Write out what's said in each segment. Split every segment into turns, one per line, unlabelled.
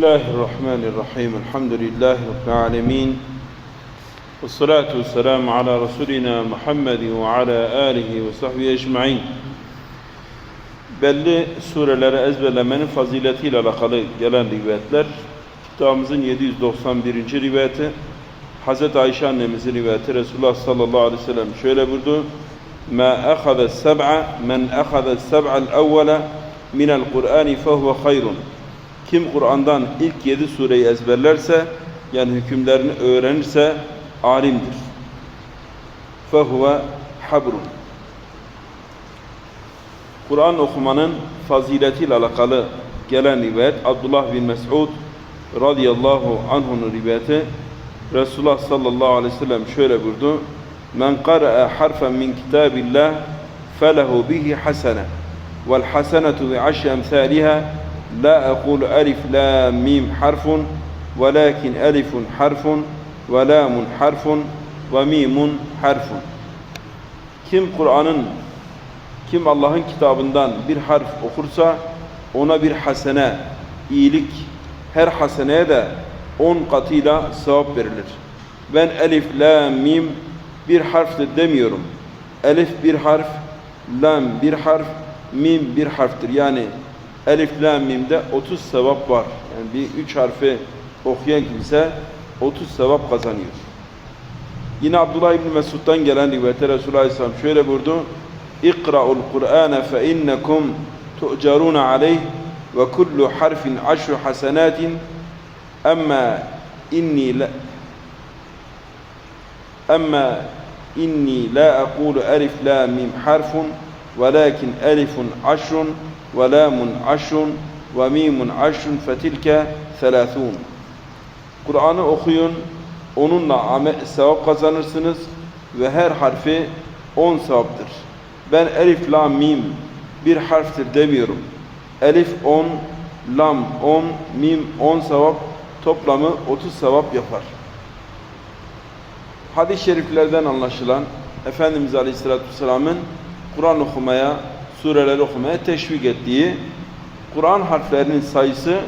الله الرحمن الرحيم الحمد لله رب العالمين والصلاة والسلام على رسولنا محمد وعلى آله وصحبه أجمعين belli sureleri ezberlemenin faziletiyle alakalı gelen rivayetler kitabımızın 791. rivayeti Hz. Ayşe annemizin rivayeti Resulullah sallallahu aleyhi ve sellem şöyle buyurdu ma akhadha seb'a men akhadha seb'al evvela minel Kur'ani fehuve hayrun kim Kur'an'dan ilk yedi sureyi ezberlerse yani hükümlerini öğrenirse alimdir. Fehuve habrun. Kur'an okumanın faziletiyle alakalı gelen rivayet Abdullah bin Mes'ud radıyallahu anh'un rivayeti Resulullah sallallahu aleyhi ve sellem şöyle buyurdu. Men qara'a harfen min kitabillah felehu bihi hasene vel hasenetu bi aşri emthaliha لا أقول ألف لام ميم حرف ولكن ألف حرف ولام حرف وميم حرف Kim Kur'an'ın kim Allah'ın kitabından bir harf okursa ona bir hasene, iyilik, her haseneye de on katıyla sevap verilir. Ben elif, la, mim bir harftir demiyorum. Elif bir harf, lam bir harf, mim bir harftir. Yani Elif, Lam, Mim'de 30 sevap var. Yani bir üç harfi okuyan kimse 30 sevap kazanıyor. Yine Abdullah İbni Mesud'dan gelen rivayette Resulullah Aleyhisselam şöyle buyurdu. İkra'ul Kur'ane fe innekum tu'carun aleyh ve kullu harfin aşru hasenatin emma inni la emma inni la aqulu elif la mim harfun velakin elifun aşrun وَلَامٌ عَشْرٌ وَمِيمٌ عَشْرٌ فَتِلْكَ ثَلَاثُونَ Kur'an'ı okuyun, onunla amel, sevap kazanırsınız ve her harfi on sevaptır. Ben elif, lam, mim bir harftir demiyorum. Elif on, lam on, mim on sevap, toplamı otuz sevap yapar. Hadis-i şeriflerden anlaşılan Efendimiz Aleyhisselatü Vesselam'ın Kur'an okumaya sureleri okumaya teşvik ettiği Kur'an harflerinin sayısı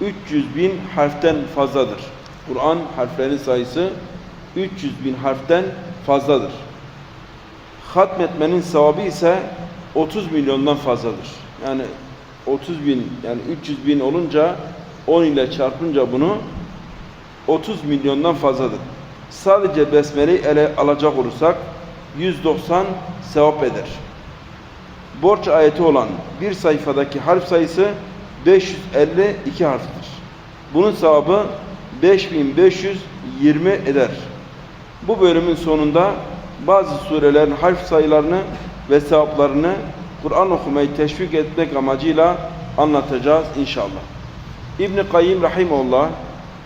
300 bin harften fazladır. Kur'an harflerinin sayısı 300 bin harften fazladır. Hatmetmenin sevabı ise 30 milyondan fazladır. Yani 30 bin yani 300 bin olunca 10 ile çarpınca bunu 30 milyondan fazladır. Sadece Besmele'yi ele alacak olursak 190 sevap eder borç ayeti olan bir sayfadaki harf sayısı 552 harftir. Bunun sevabı 5520 eder. Bu bölümün sonunda bazı surelerin harf sayılarını ve sevaplarını Kur'an okumayı teşvik etmek amacıyla anlatacağız inşallah. İbn Kayyim rahimehullah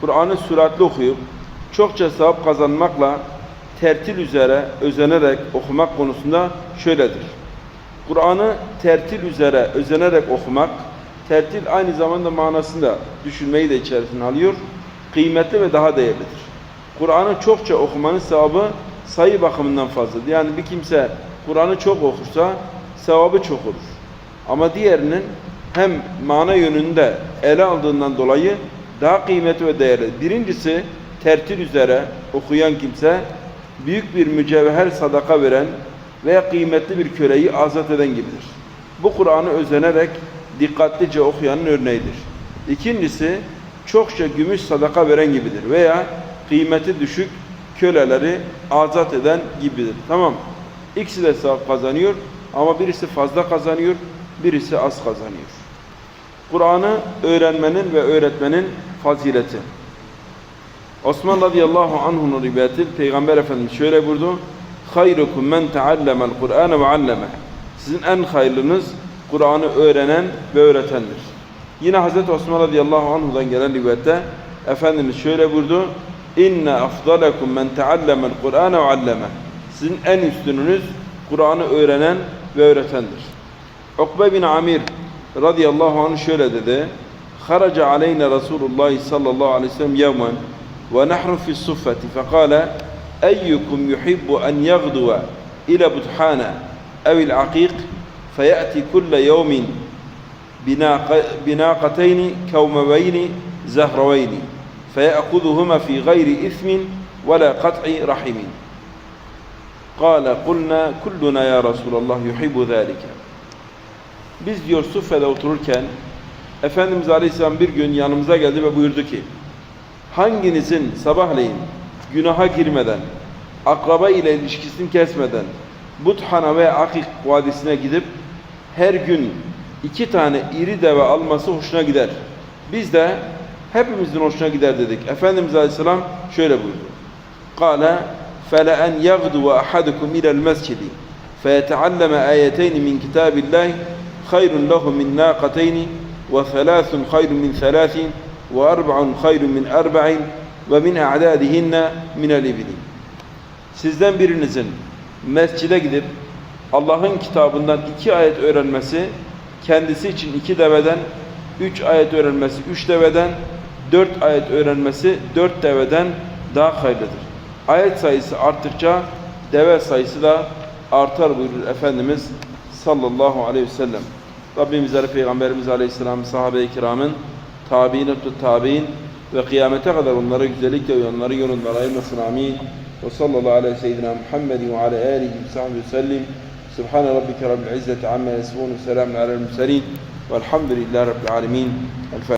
Kur'an'ı süratli okuyup çokça sevap kazanmakla tertil üzere özenerek okumak konusunda şöyledir. Kur'an'ı tertil üzere özenerek okumak, tertil aynı zamanda manasında düşünmeyi de içerisine alıyor. Kıymetli ve daha değerlidir. Kur'an'ı çokça okumanın sevabı sayı bakımından fazladır. Yani bir kimse Kur'an'ı çok okursa sevabı çok olur. Ama diğerinin hem mana yönünde ele aldığından dolayı daha kıymetli ve değerli. Birincisi tertil üzere okuyan kimse büyük bir mücevher sadaka veren veya kıymetli bir köleyi azat eden gibidir. Bu Kur'an'ı özenerek dikkatlice okuyanın örneğidir. İkincisi çokça gümüş sadaka veren gibidir veya kıymeti düşük köleleri azat eden gibidir. Tamam. İkisi de sevap kazanıyor ama birisi fazla kazanıyor, birisi az kazanıyor. Kur'an'ı öğrenmenin ve öğretmenin fazileti. Osman radıyallahu anh'un rivayeti Peygamber Efendimiz şöyle buyurdu hayrukum men teallemel Kur'ane ve alleme. Sizin en hayırlınız Kur'an'ı öğrenen ve öğretendir. Yine Hz. Osman radıyallahu anhu'dan gelen rivayette Efendimiz şöyle buyurdu. İnne afdalekum men teallemel Kur'ane ve alleme. Sizin en üstününüz Kur'an'ı öğrenen ve öğretendir. Ukbe bin Amir radıyallahu anh şöyle dedi. Haraca aleyne Resulullah sallallahu aleyhi ve sellem yevmen ve nahru fi suffeti fekale أيكم يحب أن يغدو إلى بطحانة أو العقيق فيأتي كل يوم بناق بناقتين كومبين زهروين فيأخذهما في غير إثم ولا قطع رحم. قال قلنا كلنا يا رسول الله يحب ذلك. Biz diyor Suffe'de otururken Efendimiz Aleyhisselam bir gün yanımıza geldi ve buyurdu ki Hanginizin sabahleyin günaha girmeden, akraba ile ilişkisini kesmeden Buthana ve Akik vadisine gidip her gün iki tane iri deve alması hoşuna gider. Biz de hepimizin hoşuna gider dedik. Efendimiz Aleyhisselam şöyle buyurdu. قال فلأن يغدو أحدكم إلى المسجد فيتعلم آيتين من كتاب الله خير له من ناقتين وثلاث خير من ثلاث وأربع خير من أربع ve min a'dadihinne minel ibni. Sizden birinizin mescide gidip Allah'ın kitabından iki ayet öğrenmesi, kendisi için iki deveden, üç ayet öğrenmesi, üç deveden, dört ayet öğrenmesi, dört deveden daha hayırlıdır. Ayet sayısı arttıkça deve sayısı da artar buyurur Efendimiz sallallahu aleyhi ve sellem. Rabbimiz Peygamberimiz aleyhisselam sahabe-i kiramın tabi'in tabi'in وقيامته غدر النرج ذلك والنري والنرائم الصنعمي وصلى الله على سيدنا محمد وعلى آله وصحبه وسلم سبحان ربك رب العزة عما يصفون وسلام على المرسلين والحمد لله رب العالمين الفاتحة